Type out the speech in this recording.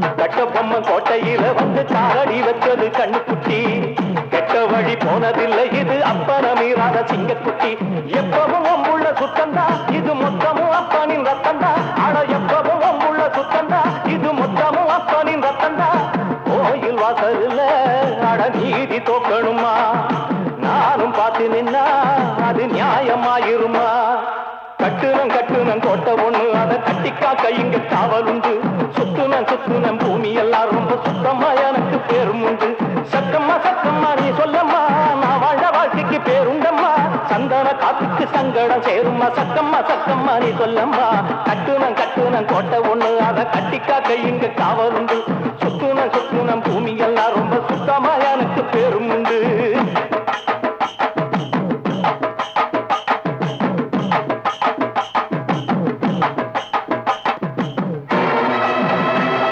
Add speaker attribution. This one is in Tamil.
Speaker 1: கட்டபொம்மன் கோட்டையில வந்து காரடி வச்சது கண்ணுக்குட்டி. கெட்ட வழி போனதில்லை இது அப்பறமீறாத சிங்கக்குட்டி. எப்பவும் அம்புள்ள சுத்தந்தா இது மொத்தமும் அப்பனின் ரத்தந்தா. அட எப்பவும் அம்புள்ள சுத்தந்தா இது மொத்தமும் அப்பனின் ரத்தந்தா. கோயில் வாசல்ல அட நீதி தோக்கணுமா? நானும் பார்த்து நின்னா அது நியாயமாயிருமா? கட்டுனம் கட்டுனம் கோட்டை ஒண்ணு அதை கட்டிக்கா கையுங்க காவல் சுத்துன சுத்துன பூமி எல்லாம் ரொம்ப சுத்தமா எனக்கு பேரும் சத்தம்மா சத்தம்மா நீ சொல்லம்மா நான் வாழ வாழ்க்கைக்கு பேருண்டம்மா சந்தன காத்துக்கு சங்கடம் சேரும்மா சத்தம்மா சத்தம்மா நீ சொல்லம்மா. கட்டுனம் கட்டுனம் கோட்டை ஒண்ணு அதை கட்டிக்கா கையுங்க காவலுண்டு சுத்துன சுத்துன பூமி எல்லாம் ரொம்ப சுத்தமா எனக்கு பேருமுண்டு